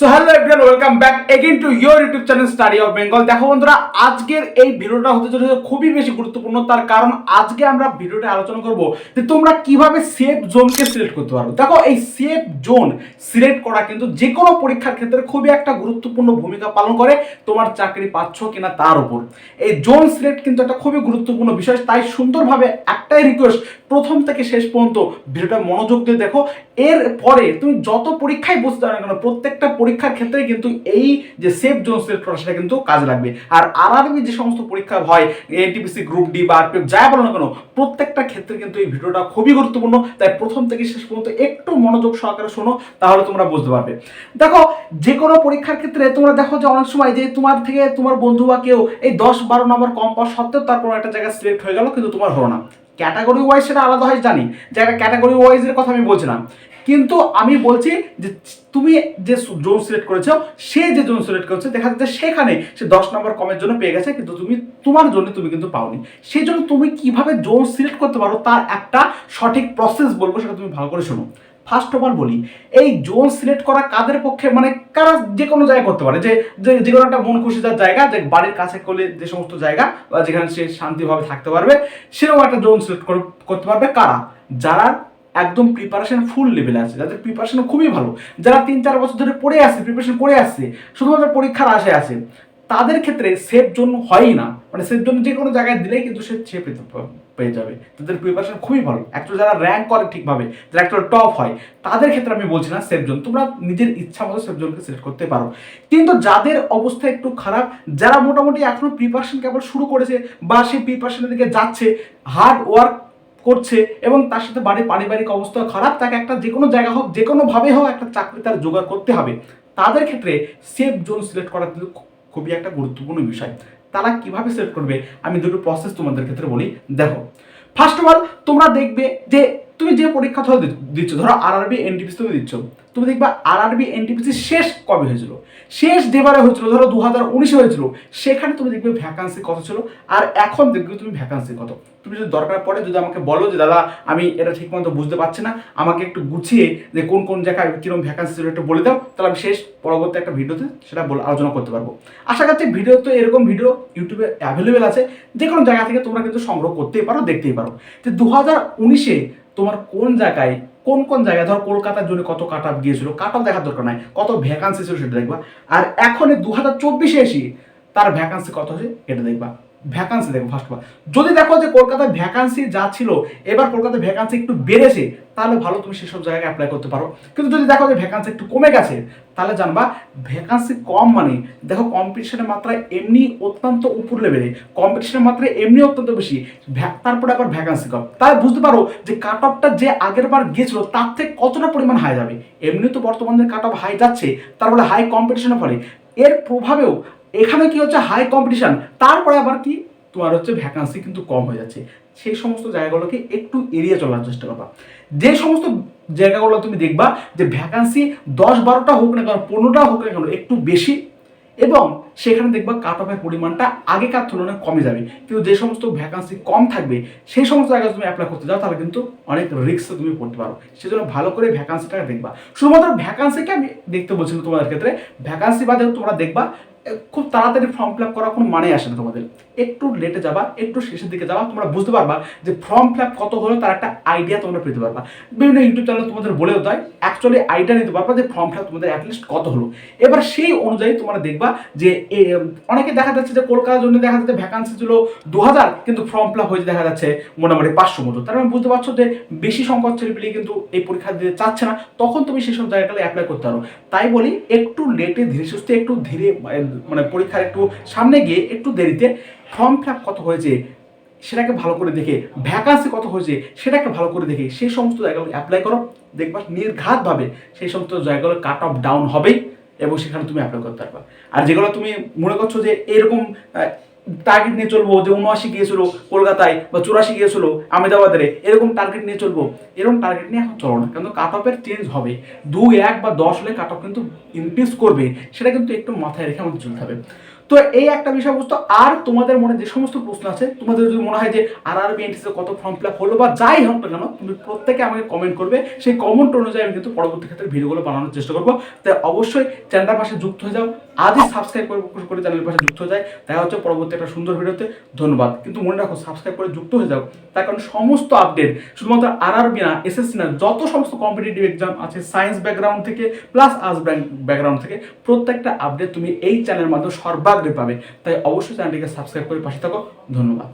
So hello everyone welcome back again to your YouTube channel study of Bengal দেখো বন্ধুরা, আজকের এই ভিডিওটা হতে চলেছে খুবই বেশি গুরুত্বপূর্ণ। তার কারণ আজকে আমরা ভিডিওতে আলোচনা করব যে তোমরা কীভাবে সেফ জোনকে সিলেক্ট করতে পারো। দেখো, এই সেফ জোন সিলেক্ট করা কিন্তু যে কোনো পরীক্ষার ক্ষেত্রে খুবই একটা গুরুত্বপূর্ণ ভূমিকা পালন করে। তোমার চাকরি পাচ্ছ কিনা তার উপর। এই জোন সিলেক্ট কিন্তু একটা খুবই গুরুত্বপূর্ণ বিষয়, তাই সুন্দরভাবে একটাই রিকোয়েস্ট প্রথম থেকে শেষ পর্যন্ত ভিডিওটা মনোযোগ দিয়ে দেখো। এর পরে তুমি যত পরীক্ষায় বসতে পারো কেন, প্রত্যেকটা পরীক্ষার ক্ষেত্রে কিন্তু এই যে সেফ জোন সিলেক্ট করা সেটা কিন্তু কাজে লাগবে। আর আরআরবি যে সমস্ত পরীক্ষা হয় এনটিপিসি গ্রুপ ডি বা আরপিএফ যাই বলো না কেন, প্রত্যেকটা ক্ষেত্রে কিন্তু এই ভিডিওটা খুবই গুরুত্বপূর্ণ। তাই প্রথম থেকে শেষ পর্যন্ত একটু মনোযোগ সহকারে শোনো, তাহলে তোমরা বুঝতে পারবে। দেখো, যে কোনো পরীক্ষার ক্ষেত্রে তোমরা দেখো যে অনেক সময় যে তোমার থেকে তোমার বন্ধু বা কেউ এই দশ বারো নম্বর কম পাওয়া সত্ত্বেও তার কোনো একটা জায়গায় সিলেক্ট হয়ে গেল, কিন্তু তোমার হলো না। ক্যাটাগরি ওয়াইজ সেটা আলাদা হয় জানি। যে একটা ক্যাটাগরি ওয়াইজের কথা আমি বলছি না কিন্তু আমি বলছি যে তুমি যে জোন সিলেক্ট করেছ, সে যে জোন সিলেক্ট করেছে, দেখা যাচ্ছে সেখানে সে দশ নম্বর কমের জন্য পেয়ে গেছে, কিন্তু তুমি, তোমার জন্য তুমি কিন্তু পাওনি। সেই জন্য তুমি কীভাবে জোন সিলেক্ট করতে পারো তার একটা সঠিক প্রসেস বলব, সেটা তুমি ভালো করে শোনো। ফার্স্ট অফ অল বলি, এই জোন সিলেক্ট করা কাদের পক্ষে মানে কারা যে কোনো জায়গায় করতে পারে, যে যে কোনো একটা মন খুশি যার জায়গা, যে বাড়ির কাছে করলে যে সমস্ত জায়গা, বা যেখানে সে শান্তিভাবে থাকতে পারবে, সেরকম একটা জোন সিলেক্ট করতে পারবে কারা? যারা একদম প্রিপারেশন ফুল লেভেলে আছে, যাদের প্রিপারেশন খুবই ভালো, যারা তিন চার বছর ধরে পড়ে আসছে প্রিপারেশন করে আসছে, শুধুমাত্র পরীক্ষার আশায় আছে, তাদের ক্ষেত্রে সেফ জোন হয়ই না। মানে সেফ জোন যে কোনো জায়গায় দিলেই কিন্তু সে সে পেয়ে যাবে। তাদের প্রিপারেশন খুবই ভালো। অ্যাকচুয়ালি যারা র্যাঙ্ক করে ঠিকভাবে, যারা একটু টপ হয়, তাদের ক্ষেত্রে আমি বলছি না সেফ জোন তোমরা নিজের ইচ্ছা মতো সেফ জোনকে সিলেক্ট করতে পারো। কিন্তু যাদের অবস্থা একটু খারাপ, যারা মোটামুটি এখনও প্রিপারেশন কেবল শুরু করেছে বা সেই প্রিপারেশনের দিকে যাচ্ছে হার্ড ওয়ার্ক করছে এবং তার সাথে বাড়ির পারিবারিক অবস্থা খারাপ, তাকে একটা যে কোনো জায়গা হোক, যে কোনোভাবে হোক একটা চাকরি তার জোগাড় করতে হবে। তাদের ক্ষেত্রে সেফ জোন সিলেক্ট করা কিন্তু খুবই একটা গুরুত্বপূর্ণ বিষয়। তারা কীভাবে সিলেক্ট করবে? আমি দুটো প্রসেস তোমাদের ক্ষেত্রে বলি। দেখো ফার্স্ট অফ অল তোমরা দেখবে যে তুমি যে পরীক্ষা ধরো দিচ্ছ, ধরো আরআরবি এনটিপিসি তুমি দিচ্ছ, তুমি দেখবা আরআরবি এনটিপিসি শেষ কবে হয়েছিল? শেষ যেবারে হয়েছিল, ধরো দু হাজার উনিশে হয়েছিল, সেখানে তুমি দেখবে ভ্যাকান্সি কত ছিল, আর এখন দেখবে তুমি ভ্যাকান্সি কত। তুমি যদি দরকার পড়ে, যদি আমাকে বলো যে, দাদা, আমি এটা ঠিক মতো বুঝতে পারছি না, আমাকে একটু গুছিয়ে যে কোন কোন জায়গায় কীরকম ভ্যাকান্সি ছিল একটু বলে দাও, তাহলে আমি শেষ পরবর্তী একটা ভিডিওতে সেটা বলে আলোচনা করতে পারব। আশা করছি ভিডিও তো এরকম ভিডিও ইউটিউবে অ্যাভেলেবেল আছে যে কোনো জায়গা থেকে তোমরা কিন্তু সংগ্রহ করতেই পারো, দেখতেই পারো। যে দু হাজার উনিশে তোমার কোন জায়গায়, কোন কোন জায়গায়, ধর কলকাতার জন্য কত কাট আপ গিয়েছিল কাট দেখার দরকার নাই, কত ভ্যাকান্সি ছিল সেটা দেখবা। আর এখন দু হাজার চব্বিশে এসে তার ভ্যাকান্সি কত হয়েছে, এটা দেখবা। ভ্যাকান্সি দেখো ফার্স্ট অফ যদি দেখো যে কলকাতায় ভ্যাকান্সি যা ছিল, এবার কলকাতায় ভ্যাকান্সি একটু বেড়েছে, তাহলে ভালো তুমি সেসব জায়গায় অ্যাপ্লাই করতে পারো। কিন্তু যদি দেখো যে ভ্যাকান্সি একটু কমে গেছে, তাহলে জানবা ভ্যাকান্সি কম মানে দেখো কম্পিটিশনের মাত্রা এমনি অত্যন্ত উপর লেভেলে কম্পিটিশনের মাত্রা এমনি অত্যন্ত বেশি তারপরে আবার ভ্যাকান্সি কম। তাই বুঝতে পারো যে কাট অফটা যে আগের বার গিয়েছিল তার থেকে কতটা পরিমাণ হাই যাবে? এমনি তো বর্তমানে কাট অফ হাই যাচ্ছে, তার তারপরে হাই কম্পিটিশনের ফলে। এর প্রভাবেও এখানে কি হচ্ছে হাই কম্পিটিশন তারপরে আবার কি? তোমার হচ্ছে ভ্যাকান্সি কিন্তু কম হয়ে যাচ্ছে। সেই সমস্ত জায়গাগুলোকে একটু এড়িয়ে চলার চেষ্টা করবা। যে সমস্ত জায়গাগুলো তুমি দেখবা যে ভ্যাকান্সি দশ বারোটা হোক না কেন, পনেরোটা হোক না কেন, একটু বেশি। এবং সেখানে দেখবা কাট অফের পরিমাণটা আগেকার তুলনায় কমে যাবে। কিন্তু যে সমস্ত ভ্যাকান্সি কম থাকবে, সেই সমস্ত জায়গায় তুমি অ্যাপ্লাই করতে যাও, তাহলে কিন্তু অনেক রিস্ক তুমি পড়তে পারো। সেজন্য ভালো করে ভ্যাকান্সিটা দেখবা। শুধুমাত্র ভ্যাকান্সিকে আমি দেখতে বলছিলাম তোমাদের ক্ষেত্রে ভ্যাকান্সি বাদেও তোমরা দেখবা খুব তাড়াতাড়ি ফর্ম ফিল আপ করার কোনো মানে আসে না তোমাদের। একটু লেটে যাবা, একটু শেষের দিকে যাবা, তোমরা বুঝতে পারবা যে ফর্ম ফিল আপ কত হলো তার একটা আইডিয়া তোমরা পেতে পারবা। বিভিন্ন ইউটিউব চ্যানেল তোমাদের বলেও দেয় অ্যাকচুয়ালি আইডিয়া নিতে পারবা যে ফর্ম ফিল আপ তোমাদের অ্যাটলিস্ট কত হলো। এবার সেই অনুযায়ী তোমরা দেখবা যে অনেকে দেখা যাচ্ছে যে কলকাতার জন্য দেখা যাচ্ছে ভ্যাকান্সি ছিল দু হাজার কিন্তু ফর্ম ফিল আপ হয়েছে দেখা যাচ্ছে মোটামুটি পাঁচশো মতো। তার মানে বুঝতে পারছ যে বেশি সংখ্যক ছেলেপিলি কিন্তু এই পরীক্ষা দিতে চাচ্ছে না, তখন তুমি সেসব জায়গাগুলো অ্যাপ্লাই করতে পারো। তাই বলি, একটু লেটে ধীরে সুস্থে, একটু ধীরে মানে পরীক্ষার একটু সামনে গিয়ে একটু দেরিতে ফর্ম ফিল কত হয়েছে, সেটাকে ভালো করে দেখে ভ্যাকান্সি কত হয়েছে, সেটাকে ভালো করে দেখে, সেই সমস্ত জায়গাগুলো অ্যাপ্লাই করো। দেখবা নির্ঘাতভাবে সেই সমস্ত জায়গাগুলো কাট অফ ডাউন হবেই এবং সেখানে তুমি অ্যাপ্লাই করতে পারবা। আর যেগুলো তুমি মনে করছ যে এরকম টার্গেট নিয়ে চলবো, যে উনআশি গিয়েছিল কলকাতায় বা চুরাশি গিয়েছিল আমেদাবাদে এরকম টার্গেট নিয়ে চলবো, এরকম টার্গেট নিয়ে এখন চলো না কিন্তু কাট অফের চেঞ্জ হবে। দুই, এক বা দশ হলে কাট অফ কিন্তু ইনক্রিজ করবে, সেটা কিন্তু একটু মাথায় রেখে আমাদের চলতে হবে। তো এই একটা বিষয়বস্তু আর তোমাদের মনে যে সমস্ত প্রশ্ন আছে, তোমাদের যদি মনে হয় যে আর আর বিএনটিসে কত ফর্ম ফিল আপ হলো বা যাই হোক না কেন, তুমি প্রত্যেকে আমাকে কমেন্ট করবে। সেই কমেন্ট অনুযায়ী আমি কিন্তু পরবর্তী ক্ষেত্রে ভিডিওগুলো বানানোর চেষ্টা করব। তাই অবশ্যই চ্যানেলটার পাশে যুক্ত হয়ে যাও। আজই সাবস্ক্রাইব করে চ্যানেলের পাশে যুক্ত হয়ে যায় দেখা হচ্ছে পরবর্তী একটা সুন্দর ভিডিওতে। ধন্যবাদ। কিন্তু মনে রাখো সাবস্ক্রাইব করে যুক্ত হয়ে যাও। তার কারণ সমস্ত আপডেট শুধুমাত্র আর আর বি না এসএসসি না, যত সমস্ত কম্পিটিটিভ এক্সাম আছে সায়েন্স ব্যাকগ্রাউন্ড থেকে প্লাস আর্টস ব্যাকগ্রাউন্ড থেকে, প্রত্যেকটা আপডেট তুমি এই চ্যানেলের মাধ্যমে সর্বাগ্রে পাবে। তাই অবশ্যই চ্যানেলটিকে সাবস্ক্রাইব করে পাশে থাকো। ধন্যবাদ।